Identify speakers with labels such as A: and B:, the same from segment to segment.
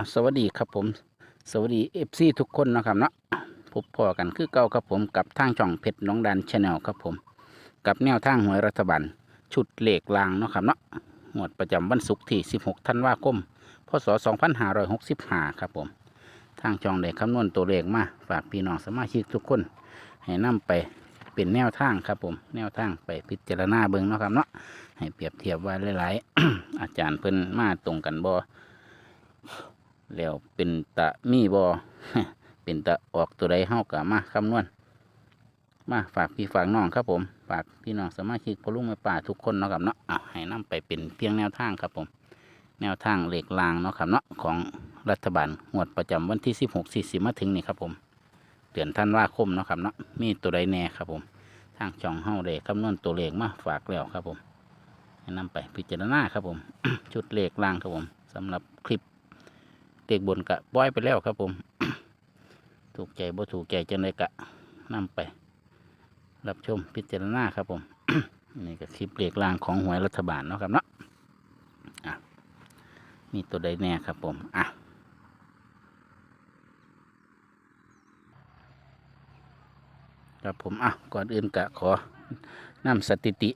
A: อะสวัสดีครับผม สวัสดีเอฟซีทุกคนนะครับเนาะพบพอกันคือเก่าครับผมกับทางช่องเพชรน้องดันชาแนลครับผม กับแนวทางหวยรัฐบาลชุดเหลขลางเนาะครับเนาะหมวดประจำวันศุกร์ที่ 16 ธันวาคม พศ 2565 ครับผม ทางช่องได้คำนวณตัวเลขมาฝากพี่น้องสมาชิกทุกคน ให้นำไปเป็นแนวทางครับผม แนวทางไปพิจารณาเบิ่งเนาะครับเนาะให้เปรียบเทียบว่าหลาย ๆ อาจารย์เพิ่นมาตรงกันบ่ แล้วเป็นตะมีบอเป็นตะออกตัวใดเฮากะมาคำนวณมาฝากพี่ฝากน้องครับผม ฝากพี่น้องสามาชิกพลุงแม่ป่าทุกคนเนาะครับเนาะอะให้นํไปเป็นเพียงแนวทางครับผม แนวทางเหล็กลางเนาะครับเนาะของรัฐบาลงวดประจำวันที่16 40มาถึงนี่ครับผมเดือนธันว่าคมเนาะครับเนาะมีตัวใดแน่ครับผม ทางช่องเฮาได้คำนวณตัวเลขมาฝากแล้วครับผม ให้นำไปพิจารณาครับผม ชุดเลขลางครับผมสำหรับคลิป เด็กบนกะปลอยไปแล้วครับผม ถูกใจบ่ถูกใจจังไดกะนำไป รับชมพิจารณาครับผม นี่ก็คลิปเรียกลางของหวยรัฐบาลเนาะครับเนาะอะมีตัวใดแน่ครับผมอะครับผมอะก่อนอื่นกะขอนำสถิติ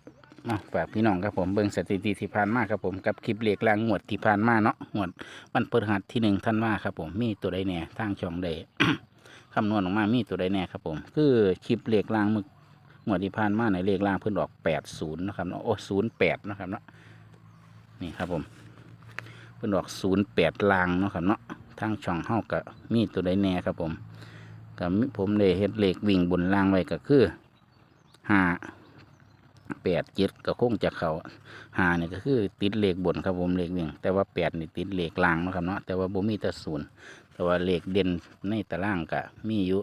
A: มาฝากพี่น้องครับผมเบิ่งสถิติที่ผ่านมาครับผมกับคลิปเรียกลางงวดที่ผ่านมาเนาะงวดวันพฤหัสที่หนึ่งท่านว่าครับผมมีตัวใดแน่ทางช่องใดคำนวณออกมามีตัวใดแน่ครับผม คือคลิปเหลขล่างมึกงวดที่ผ่านมาในเลขล่างเพิ่นออกแปดศูนย์นะครับเนาะโอ้ศูนย์แปดนะครับเนาะนี่ครับผมเพิ่นออกศูนย์แปดลางเนาะครับเนาะทางช่องเฮาก็มีตัวใดแน่ครับผมก็มีผมได้เฮ็ดเลขวิ่งบนล่างไว้ก็คือห้า แปดเจ็ดก็คงจะเขาหาเนี่ยก็คือติดเลขบนครับผมเลขวิ่ง แต่ว่าแปดนี่ติดเลขล่างนะครับเนาะแต่ว่าบ่มีแต่ศูนย์แต่ว่าเลขเด่นในตารางก็มีอยู่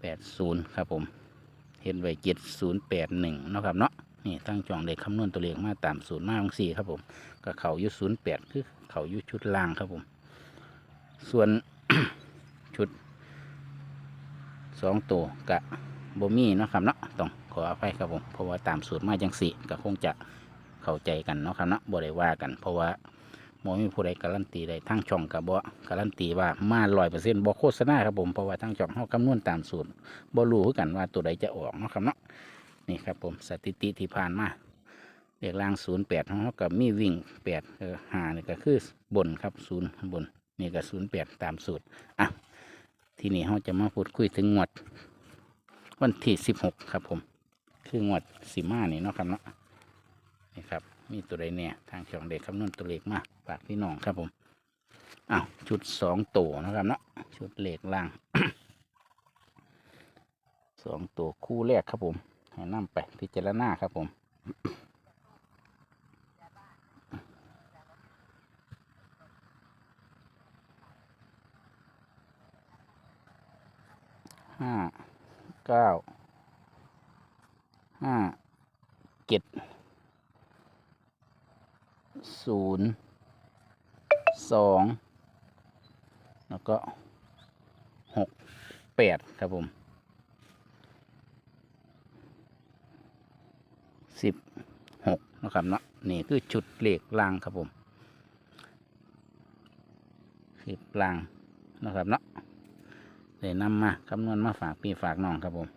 A: แปดศูนย์ครับผมเห็นไว้เจ็ดศูนย์แปดหนึ่งนะครับเนาะนี่ตั้งจองได้คำนวณตัวเลขมาตามศูนย์มาของสี่ครับผมก็เขาอยู่ศูนย์แปดคือเขาอยู่ชุดล่างครับผม ส่วนชุดสองตัวกะ บ่มีเนาะครับเนาะต้องขออภัยครับผมเพราะว่าตามสูตรมาจังสี่ก็คงจะเข้าใจกันเนาะครับเนาะบ่ได้ว่ากัน เพราะว่าหมมีผู้ใดการันตีได้ทั้งช่องกับบ่การันตีว่ามาร้อยเปอร์เซ็นต์บ่โฆษณาครับผมเพราะว่าทั้งช่องเฮาคำนวณตามสูตรบ่รู้คือกันว่าตัวใดจะออกเนาะครับเนาะนี่ครับผมสถิติที่ผ่านมาเลขล่างศูนย์แปดของเขากับมีวิ่งแปดเออหานี่ก็คือบนครับศูนย์บนนี่ก็ศูนย์แปดตามสูตรอะที่นี้เขาจะมาพูดคุยถึงงวด วันที่สิบหกครับผม คืองวดสิมานี่เนาะครับเนาะนี่ครับ มีตัวใดเนี่ยทางช่องเด็กคำนวณตัวเลขมาฝากพี่น้องครับผมอ้าวชุดสองตัวนะครับเนาะชุดเลขล่างสองตัวคู่แรกครับผมให้นำไปพิจารณาครับผมห้า เก้าห้าเจ็ดศูนย์สองแล้วก็หกแปดครับผมสิบหกนะครับเนาะนี่คือชุดเหลขล่างครับผมสิบลางนะครับเนาะ เลยนำมาคำนวณมาฝากพี่ฝากน้องครับผม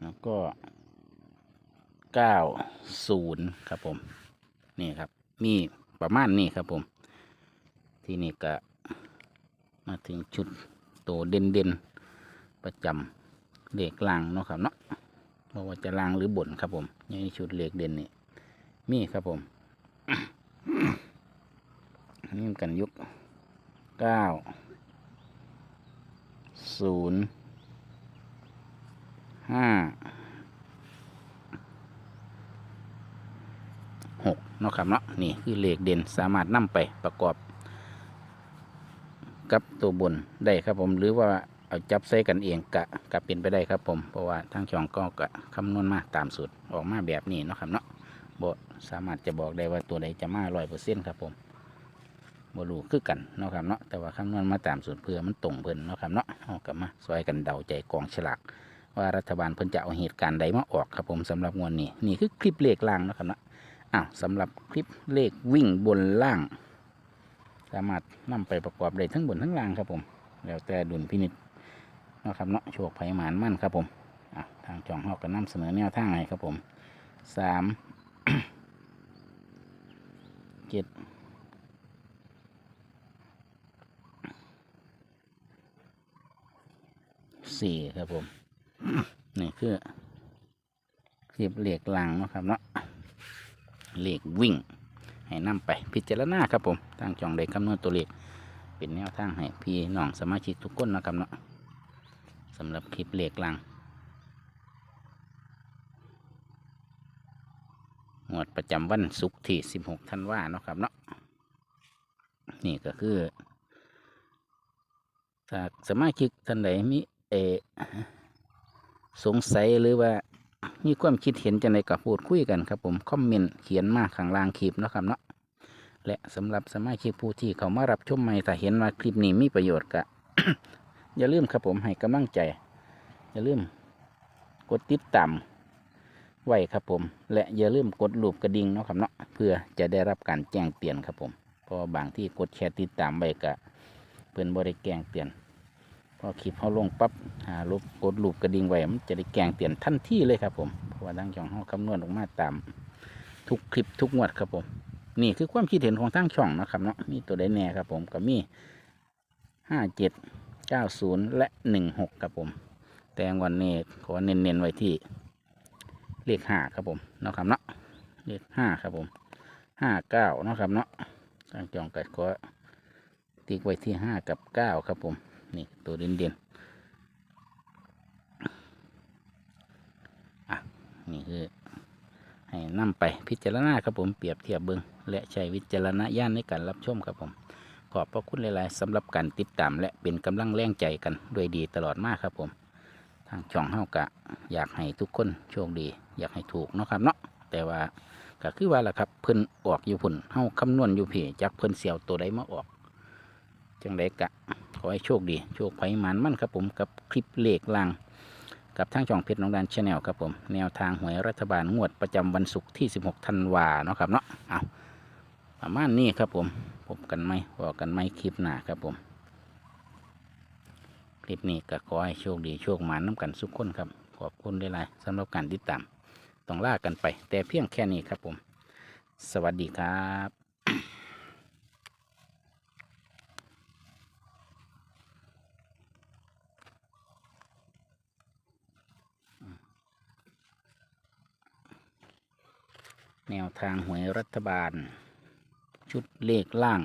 A: แล้วก็เก้าศูนย์ครับผม นี่ครับ มีประมาณนี้ครับผม ที่นี่ก็มาถึงชุดโตเด่นเด่นประจำเลขล่างเนาะครับเนาะเพราะว่าจะล่างหรือบนครับผมในชุดเลขเด่นนี่มีครับผมนี่กันยุก เก้าศูนย์ห้าหกนะครับเนาะนี่คือเลขเด่นสามารถนำไปประกอบ กับตัวบนได้ครับผมหรือว่าเอาจับใส่กันเองกะกะเป็นไปได้ครับผมเพราะว่าทางช่องก็กะคำนวณมาตามสูตรออกมาแบบนี้เนาะครับเนาะบ่สามารถจะบอกได้ว่าตัวใดจะมาร้อยเปอร์เซ็นต์ครับผม บรูคือกันเนาะครับเนาะแต่ว่าคำนวณมาตามสูตรเพื่อมันตรงเพิ่นเนาะครับเนาะเอากลับมาซอยกันเดาใจกองฉลากว่ารัฐบาลเพิ่นจะเอาเหตุการณ์ใดมาออกครับผมสำหรับงวดนี้นี่คือคลิปเลขล่างเนาะครับเนาะอ้าวสำหรับคลิปเลขวิ่งบนล่าง สามารถนำไปประกอบได้ทั้งบนทั้งล่างครับผม แล้วแต่ดุลพินิจเนาะครับเนาะโชคไผ่หมานมั่นครับผมอะทางจองเฮาก็นำเสนอแนวทางให้ครับผมสามเจ็ด สี่ครับผม นี่คือคลิปเหล็กลางนะครับเนาะเหล็กวิ่ง ให้นำไปพิจารณาครับผมทางจองได้คำนวณตัวเลขเป็นแนวทางให้พี่น้องสมาชิกทุกคนนะครับเนาะสำหรับคลิปเหล็กลางงวดประจำวันศุกร์ที่ 16 ธันวาเนาะครับเนาะนี่ก็คือ ถ้าสมาชิกท่านใดมี เออสงสัยหรือว่ามีความคิดเห็นจะในกับพูดคุยกันครับผม คอมเมนต์เขียนมาข้างล่างคลิปเนาะครับเนาะและสำหรับสมาชิกผู้ที่เขามารับชมใหม่ถ้าเห็นว่าคลิปนี้มีประโยชน์ก็อย่าลืมครับผมให้กำลังใจ อย่าลืมกดติดตามไว้ครับผม และอย่าลืมกดลูปกระดิ่งเนาะครับเนาะเพื่อจะได้รับการแจ้งเตือนครับผมเพราะว่าบางที่กดแชร์ติดตามไว้ก็เพื่อนบริแกล้งเตือน พอคลิปเขาลงปั๊บหาลบกดลูปกระดิ่งไว้มันจะได้แกงเตือนทันที่เลยครับผมเพราะว่าทั้งช่องเขาคำนวณออกมาตาม ทุกคลิปทุกงวดครับผม นี่คือความคิดเห็นของทั้งช่องนะครับเนาะมีตัวใดแน่ครับผมก็มีห้าเจ็ดเก้าศูนย์และหนึ่งหกครับผม แต่วันนี้ขอเน้นๆไว้ที่ เลขห้าครับผมเนาะครับเนาะเลขห้าครับผมห้าเก้าเนาะครับเนาะทางจองกัดขอติ๊กไว้ที่ห้ากับเก้าครับผม นี่ตัวเด่นเด่นอะนี่คือ ให้นำไปพิจารณาครับผมเปรียบเทียบเบิงและใช้วิจารณญาณในการรับชมครับผม ขอบพระคุณหลาย ๆสำหรับการติดตามและเป็นกำลังแรงใจกันด้วยดีตลอดมากครับผม ทางช่องเฮากะ อยากให้ทุกคนโชคดี อยากให้ถูกเนาะครับเนาะแต่ว่าก็คือว่าล่ะครับเพิ่นออกอยู่พุ่นเฮาคำนวณอยู่เพจากเพิ่นเสียวตัวใดมาออก จังไดกะ ขอให้โชคดี โชคไผ่มันมั่นครับผมกับคลิปเลขลางกับทางช่องเพชรน้องดันชาแนลครับผมแนวทางหวยรัฐบาลงวดประจำวันศุกร์ที่ 16ธันวาเนาะครับเนาะเอาประมาณนี้ครับผมพบกันไหมพอกันไหมคลิปหน้าครับผมคลิปนี้ก็ขอให้โชคดีโชคหมานน้ำกันสุกคนครับ ขอบคุณหลายสำหรับการติดตาม ต้องลากันไป แต่เพียงแค่นี้ครับผม สวัสดีครับ แนวทางหวยรัฐบาล ชุดเลขล่าง